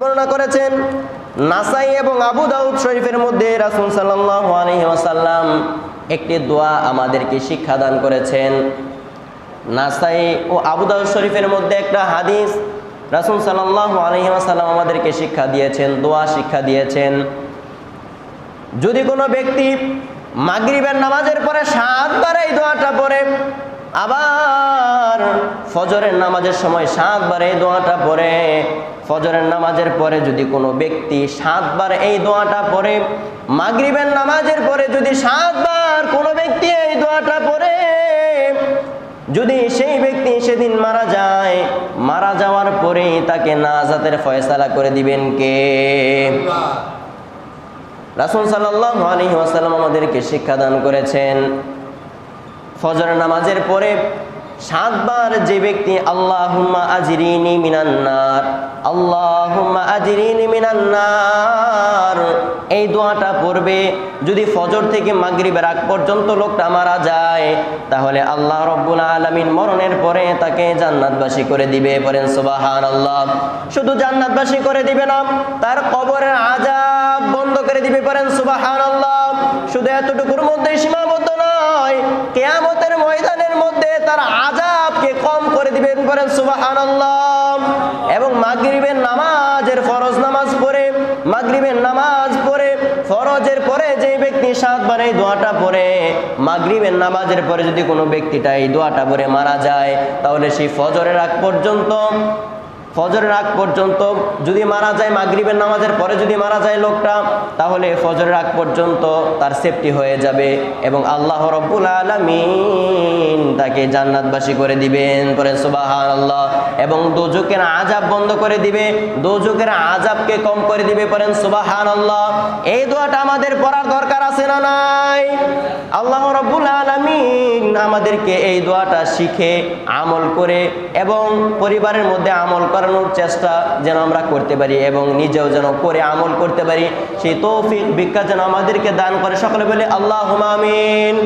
বর্ণনা করেছেন, নাসাই এবং আবু দাউদ শরীফের মধ্যে রাসূল একটি দোয়া আমাদেরকে শিক্ষা দান করেছেন। নাসাই ও আবু দাউদ শরীফের মধ্যে একটা হাদিস রাসূল আলাইহি ওয়াসাল্লাম আমাদেরকে শিক্ষা দিয়েছেন, দোয়া শিক্ষা দিয়েছেন। যদি কোনো ব্যক্তি মাগরিবের নামাজের পরে সাতবার এই দোয়াটা পড়ে, আবার ফজরের নামাজের সময় সাতবার এই দোয়াটা পড়ে। ফজরের নামাজের পরে যদি কোনো ব্যক্তি সাতবার এই দোয়াটা পড়ে, মাগরিবের নামাজের পরে যদি সাতবার কোনো ব্যক্তি এই দোয়াটা পড়ে, যদি সেই ব্যক্তি সেদিন মারা যায়, মারা যাওয়ার পরে তাকে নাজাতের ফয়সালা করে দিবেন কে? রাসুল সাল্লাহ আলী ওয়াসাল্লাম আমাদেরকে শিক্ষাদান করেছেন। ফজর নামাজের পরে সাতবার যে ব্যক্তি আল্লাহুম্মা আজিরিনি মিনান্নার, আল্লাহুম্মা আজিরিনি মিনান্নার, এই দোয়াটা পড়বে যদি ফজর থেকে মাগরিবের আগ পর্যন্ত লোকটা মারা যায়, তাহলে আল্লাহ রব্বুল আলমিন মরণের পরে তাকে জান্নাতবাসী করে দিবে। পরেন সুবাহান আল্লাহ শুধু জান্নাতবাসী করে দিবে না, তার কবরের দিবেন পারেন সুবাহান আল্লাহ এবং মাগরিবের নামাজের ফরজ নামাজ পড়ে, মাগরিবের নামাজ পড়ে, ফরজের পরে যে ব্যক্তি সাতবার এই দোয়াটা পড়ে, মাগরিবের নামাজের পরে যদি কোনো ব্যক্তিটা এই দোয়াটা পড়ে মারা যায়, তাহলে সেই ফজরের আগ পর্যন্ত, ফজরের আগ পর্যন্ত যদি মারা যায়, মাগরিবের নামাজের পরে যদি মারা যায় লোকটা, তাহলে ফজরের আগ পর্যন্ত তার সেফটি হয়ে যাবে এবং আল্লাহ রব্বুল আলমিন তাকে জান্নাতবাসী করে দিবেন, করে সুবাহান আল্লাহ এবং দোজকের আজাব বন্ধ করে দিবে দোজকের আজাবকে কম করে দিবে পরেন সুবাহান আল্লাহ এই দোয়াটা আমাদের পড়ার দরকার আছে না নাই? আল্লাহ রব্বুল আলমিন আমাদেরকে এই দোয়াটা শিখে, আমল করে এবং পরিবারের মধ্যে আমল করানোর চেষ্টা যেন আমরা করতে পারি এবং নিজেও যেন করে আমল করতে পারি। সেই তৌফিক ভিক্ষা যেন আমাদেরকে দান করে। সকলে বলে আল্লাহ আমিন।